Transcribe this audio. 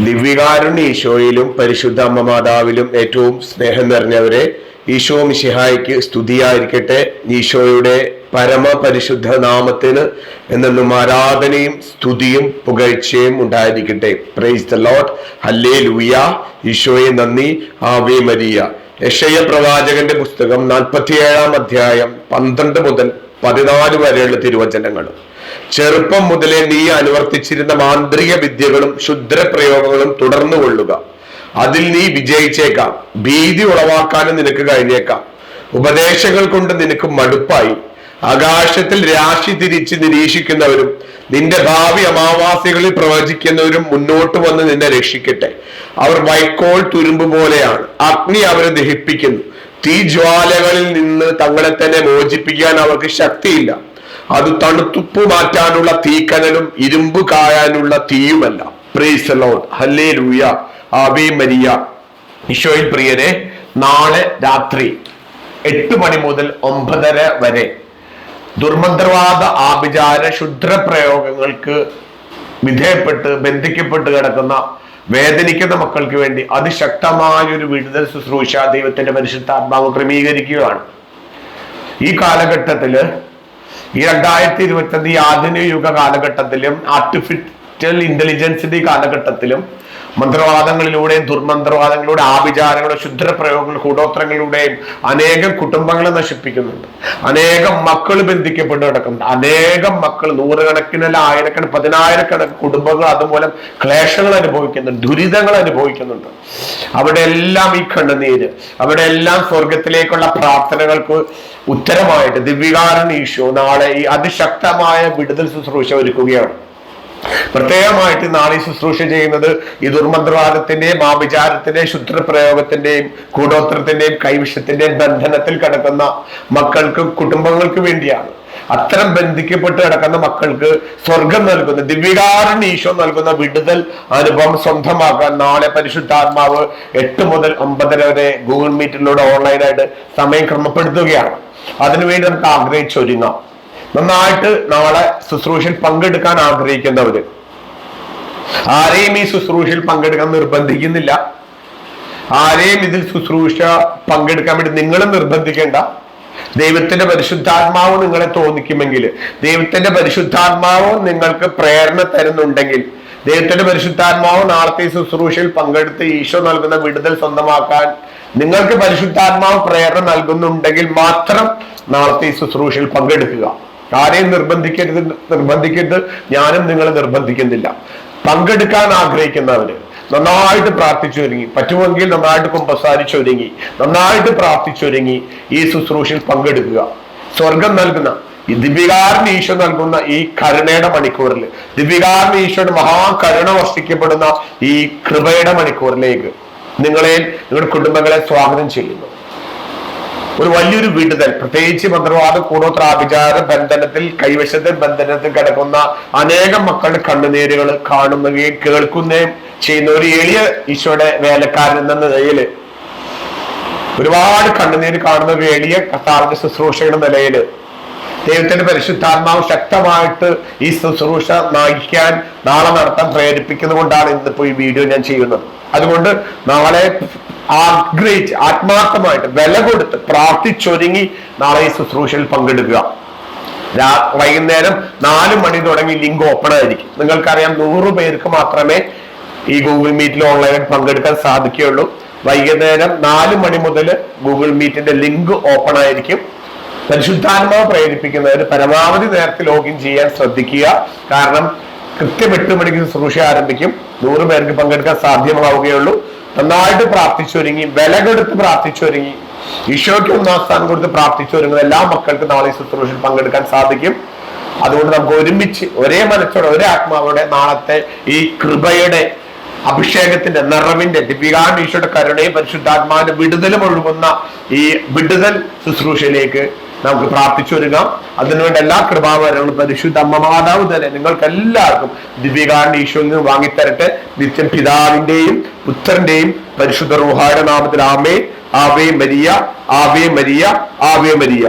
ദിവ്യകാരുണ്യ ഈശോയിലും പരിശുദ്ധ അമ്മ മാതാവിലും ഏറ്റവും സ്നേഹം നിറഞ്ഞവരെ ഈശോ മിശിഹായ്ക്ക് സ്തുതിയായിരിക്കട്ടെ. ഈശോയുടെ പരമപരിശുദ്ധ നാമത്തിന് എന്നെന്നും ആരാധനയും സ്തുതിയും പുകഴ്ചയും ഉണ്ടായിരിക്കട്ടെ. പ്രൈസ് ദ ലോട്ട് ഹല്ലേ ലൂയ ഈശോയെ നന്ദി. Ave Maria. യക്ഷയ പ്രവാചകന്റെ പുസ്തകം നാൽപ്പത്തിയേഴാം അധ്യായം പന്ത്രണ്ട് മുതൽ പതിനാല് വരെയുള്ള തിരുവചനങ്ങൾ ചെറുപ്പം മുതലേ നീ അനുവർത്തിച്ചിരുന്ന മാന്ത്രിക വിദ്യകളും ക്ഷുദ്രപ്രയോഗങ്ങളും തുടർന്നു കൊള്ളുക അതിൽ നീ വിജയിച്ചേക്കാം. ഭീതി ഉളവാക്കാനും നിനക്ക് കഴിഞ്ഞേക്കാം. ഉപദേശങ്ങൾ കൊണ്ട് നിനക്ക് മടുപ്പായി. ആകാശത്തിൽ രാശി തിരിച്ച് നിരീക്ഷിക്കുന്നവരും നിന്റെ ഭാവി അമാവാസികളിൽ പ്രവചിക്കുന്നവരും മുന്നോട്ട് വന്ന് നിന്നെ രക്ഷിക്കട്ടെ. അവർ വൈക്കോൾ തുരുമ്പ് പോലെയാണ്. അഗ്നി അവരെ ദഹിപ്പിക്കുന്നു. തീ ജ്വാലകളിൽ നിന്ന് തങ്ങളെ തന്നെ മോചിപ്പിക്കാൻ അവർക്ക് ശക്തിയില്ല. അത് തണുത്തുപ്പ് മാറ്റാനുള്ള തീക്കനലും ഇരുമ്പ് കായാനുള്ള തീയുമല്ല. പ്രൈസ് ലോഡ് ഹല്ലേ ലൂയ ആബേ മരിയ. ഈശോയിൽ പ്രിയരെ നാളെ രാത്രി എട്ട് മണി മുതൽ ഒമ്പതര വരെ ദുർമന്ത്രവാദ ആഭിചാര ക്ഷുദ്ര പ്രയോഗങ്ങൾക്ക് വിധേയപ്പെട്ട് ബന്ധിക്കപ്പെട്ട് കിടക്കുന്ന വേദനിക്കുന്ന മക്കൾക്ക് വേണ്ടി അതിശക്തമായ ഒരു വിടുതൽ ശുശ്രൂഷ ദൈവത്തിന്റെ പരിശുദ്ധാത്മാവ് ക്രമീകരിക്കുകയാണ്. ഈ കാലഘട്ടത്തിൽ ഈ രണ്ടായിരത്തി ഇരുപത്തി ആധുനിക യുഗ കാലഘട്ടത്തിലും ആർട്ടിഫിഷ്യൽ ഇന്റലിജൻസിന്റെ കാലഘട്ടത്തിലും മന്ത്രവാദങ്ങളിലൂടെയും ദുർമന്ത്രവാദങ്ങളിലൂടെ ആഭിചാരങ്ങളുടെ ക്ഷുദ്രപ്രയോഗങ്ങൾ കൂടോത്രങ്ങളിലൂടെയും അനേകം കുടുംബങ്ങളെ നശിപ്പിക്കുന്നുണ്ട്. അനേകം മക്കൾ ബന്ധിക്കപ്പെട്ട് കിടക്കുന്നുണ്ട്. അനേകം മക്കൾ നൂറുകണക്കിനല്ല ആയിരക്കണക്കിന് പതിനായിരക്കണക്കിന് കുടുംബങ്ങൾ അതുമൂലം ക്ലേശങ്ങൾ അനുഭവിക്കുന്നുണ്ട് ദുരിതങ്ങൾ അനുഭവിക്കുന്നുണ്ട്. അവിടെ എല്ലാം ഈ കണ്ണുനീര് അവിടെ എല്ലാം സ്വർഗത്തിലേക്കുള്ള പ്രാർത്ഥനകൾക്ക് ഉത്തരമായിട്ട് ദിവ്യകാരൻ ഈശോ നാളെ ഈ അതിശക്തമായ വിടുതൽ ശുശ്രൂഷ ഒരുക്കുകയാണ്. പ്രത്യേകമായിട്ട് നാളെ ശുശ്രൂഷ ചെയ്യുന്നത് ഈ ദുർമന്ത്രവാദത്തിന്റെയും ആഭിചാരത്തിന്റെയും ശുദ്രപ്രയോഗത്തിന്റെയും കൂടോത്രത്തിന്റെയും കൈവിഷത്തിന്റെയും ബന്ധനത്തിൽ കിടക്കുന്ന മക്കൾക്ക് കുടുംബങ്ങൾക്ക് വേണ്ടിയാണ്. അത്തരം ബന്ധിക്കപ്പെട്ട് കിടക്കുന്ന മക്കൾക്ക് സ്വർഗം നൽകുന്ന ദിവ്യകാരൻ ഈശോ നൽകുന്ന വിടുതൽ അനുഭവം സ്വന്തമാക്കാൻ നാളെ പരിശുദ്ധാത്മാവ് എട്ട് മുതൽ ഒമ്പതര വരെ ഗൂഗിൾ മീറ്റിലൂടെ ഓൺലൈനായിട്ട് സമയം ക്രമപ്പെടുത്തുകയാണ്. അതിനുവേണ്ടി നമുക്ക് ആഗ്രഹിച്ചൊരുങ്ങാം. നന്നായിട്ട് നാളെ ശുശ്രൂഷയിൽ പങ്കെടുക്കാൻ ആഗ്രഹിക്കുന്നവര്. ആരെയും ഈ ശുശ്രൂഷയിൽ പങ്കെടുക്കാൻ നിർബന്ധിക്കുന്നില്ല. ആരെയും ഇതിൽ ശുശ്രൂഷ പങ്കെടുക്കാൻ വേണ്ടി നിങ്ങളും നിർബന്ധിക്കേണ്ട. ദൈവത്തിന്റെ പരിശുദ്ധാത്മാവ് നിങ്ങളെ തോന്നിക്കുമെങ്കിൽ ദൈവത്തിന്റെ പരിശുദ്ധാത്മാവ് നിങ്ങൾക്ക് പ്രേരണ തരുന്നുണ്ടെങ്കിൽ ദൈവത്തിന്റെ പരിശുദ്ധാത്മാവ് നാളത്തെ ശുശ്രൂഷയിൽ പങ്കെടുത്ത് ഈശോ നൽകുന്ന വിടുതൽ സ്വന്തമാക്കാൻ നിങ്ങൾക്ക് പരിശുദ്ധാത്മാവ് പ്രേരണ നൽകുന്നുണ്ടെങ്കിൽ മാത്രം നാളത്തെ ശുശ്രൂഷയിൽ പങ്കെടുക്കുക. ആരെയും നിർബന്ധിക്കരുത് നിർബന്ധിക്കരുത്. ഞാനും നിങ്ങളെ നിർബന്ധിക്കുന്നില്ല. പങ്കെടുക്കാൻ ആഗ്രഹിക്കുന്നവര് നന്നായിട്ട് പ്രാർത്ഥിച്ചു പ്രാർത്ഥിച്ചൊരുങ്ങി പറ്റുമെങ്കിൽ നന്നായിട്ട് കുമ്പസാരിച്ചൊരുങ്ങി നന്നായിട്ട് പ്രാർത്ഥിച്ചു പ്രാർത്ഥിച്ചൊരുങ്ങി ഈ ശുശ്രൂഷയിൽ പങ്കെടുക്കുക. സ്വർഗം നൽകുന്ന ഈ ദിപികാരൻ ഈശോ നൽകുന്ന ഈ കരുണയുടെ മണിക്കൂറിൽ ദിപികാരൻ ഈശോയുടെ മഹാകരുണ വർഷിക്കപ്പെടുന്ന ഈ കൃപയുടെ മണിക്കൂറിലേക്ക് നിങ്ങളെ നിങ്ങളുടെ കുടുംബങ്ങളെ സ്വാഗതം ചെയ്യുന്നു. ഒരു വലിയൊരു വിടുതൽ. പ്രത്യേകിച്ച് മന്ത്രവാദ കൂടോത്ര ആഭിചാര ബന്ധനത്തിൽ കൈവശത്തെ ബന്ധനത്തിൽ കിടക്കുന്ന അനേകം മക്കളുടെ കണ്ണുനീരുകൾ കാണുന്നവയും കേൾക്കുന്നേയും ചെയ്യുന്ന ഒരു എളിയ ഈശോയുടെ വേലക്കാരൻ എന്ന നിലയിൽ ഒരുപാട് കണ്ണുനീര് കാണുന്ന ഒരു എളിയ കർത്താവിന്റെ ശുശ്രൂഷയുടെ നിലയിൽ ദൈവത്തിന്റെ പരിശുദ്ധാത്മാവ് ശക്തമായിട്ട് ഈ ശുശ്രൂഷ നയിക്കാൻ നാളെ നടത്താൻ പ്രേരിപ്പിക്കുന്നതുകൊണ്ടാണ് ഇന്നിപ്പോ ഈ വീഡിയോ ഞാൻ ചെയ്യുന്നത്. അതുകൊണ്ട് നാളെ ആഗ്രഹിച്ച് ആത്മാർത്ഥമായിട്ട് വില കൊടുത്ത് പ്രാർത്ഥിച്ചൊരുങ്ങി നാളെ ഈ ശുശ്രൂഷയിൽ പങ്കെടുക്കുക വൈകുന്നേരം നാല് മണി തുടങ്ങി ലിങ്ക് ഓപ്പൺ ആയിരിക്കും നിങ്ങൾക്കറിയാം നൂറ് പേർക്ക് മാത്രമേ ഈ ഗൂഗിൾ മീറ്റിൽ ഓൺലൈനിൽ പങ്കെടുക്കാൻ സാധിക്കുകയുള്ളൂ. വൈകുന്നേരം നാല് മണി മുതൽ ഗൂഗിൾ മീറ്റിന്റെ ലിങ്ക് ഓപ്പൺ ആയിരിക്കും പരിശുദ്ധാത്മാവ് പ്രേരിപ്പിക്കുന്നവർ പരമാവധി നേരത്തെ ലോഗിൻ ചെയ്യാൻ ശ്രദ്ധിക്കുക. കാരണം കൃത്യം എട്ട് മണിക്ക് ശുശ്രൂഷ ആരംഭിക്കും. നൂറ് പേർക്ക് പങ്കെടുക്കാൻ സാധ്യമാവുകയുള്ളൂ. നന്നായിട്ട് പ്രാർത്ഥിച്ചൊരുങ്ങി വിലകെടുത്ത് പ്രാർത്ഥിച്ചൊരുങ്ങി ഈശോയ്ക്ക് ഒന്നാം സ്ഥാനം കൊടുത്ത് പ്രാർത്ഥിച്ചൊരുങ്ങുന്ന എല്ലാ മക്കൾക്കും നാളെ ശുശ്രൂഷയിൽ പങ്കെടുക്കാൻ സാധിക്കും. അതുകൊണ്ട് നമുക്ക് ഒരുമിച്ച് ഒരേ മനസ്സോടെ ഒരേ ആത്മാവോടെ നാളത്തെ ഈ കൃപയുടെ അഭിഷേകത്തിന്റെ നിറവിന്റെ ദിവ്യകാരൻ ഈശോയുടെ കരുണയും പരിശുദ്ധാത്മാവിന്റെ വിടുതലും ഒഴുകുന്ന ഈ വിടുതൽ ശുശ്രൂഷയിലേക്ക് നമുക്ക് പ്രാർത്ഥിച്ചൊരുങ്ങാം. അതിനുവേണ്ട എല്ലാ കൃപാവരങ്ങളും പരിശുദ്ധ അമ്മ മാതാവ് തന്നെ നിങ്ങൾക്ക് എല്ലാവർക്കും ദിവ്യകാരൻ ഈശോയിൽ നിന്ന് വാങ്ങിത്തരട്ടെ. നിത്യം പിതാവിന്റെയും പുത്രന്റെയും പരിശുദ്ധ റൂഹായുടെ നാമത്തിൽ ആമേ ആവേ മരിയ ആവേ മരിയ ആവേ മരിയ.